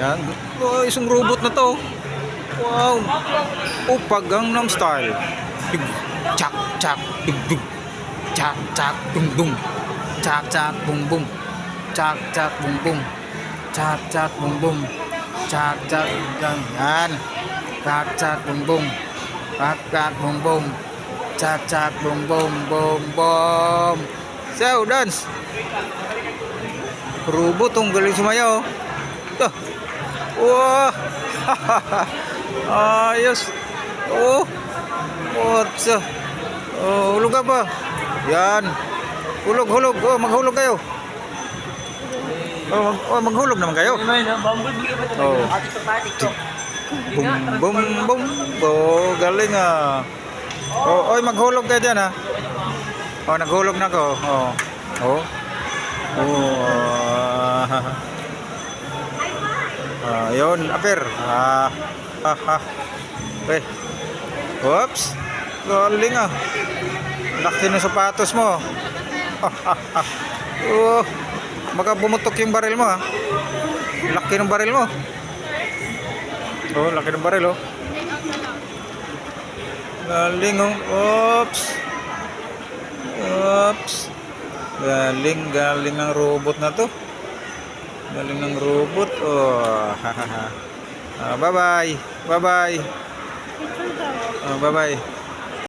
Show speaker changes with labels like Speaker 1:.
Speaker 1: Yan. Oh, isang robot na to. Wow. Oh, pag Gangnam Style. Big, chak, chak, big, big. Chak, chak, bung, bung. Chak, chak, bung, bung. Chak, chak, bung, bung. Chak, chak, bung, bung. Chak, chak, yan. Yan. Chak, chak, bung, bung. Chak, chak, bung, bung. Chak, chak, bung, bung, bung, bung. So, dance. Robot, ang galing sumayaw. Wow! Ayos. Oh. What's up? Oh, hulog ka ba? Yan. Hulog, hulog. Oh, maghulog kayo. Oh, mag oh, maghulog naman kayo. Oh. Bum, bum, bum. Oh, galing ah. Oh, oy, maghulog kayo dyan ah. Oh, naghulog na ko. Oh. Oh. Oh. ah. Ah, yun, apir. Ah, ha, ha. Okay. Oops. Galing ah. Laki ng sapatos mo. oh, baka bumutok yung baril mo ah. Laki ng baril mo. Oh, laki ng baril oh. Galing oh. Oops. Oops. Galing, galing ng robot na to. Galing ng robot. Oh. Ah, bye-bye. Bye-bye. Oh, bye-bye.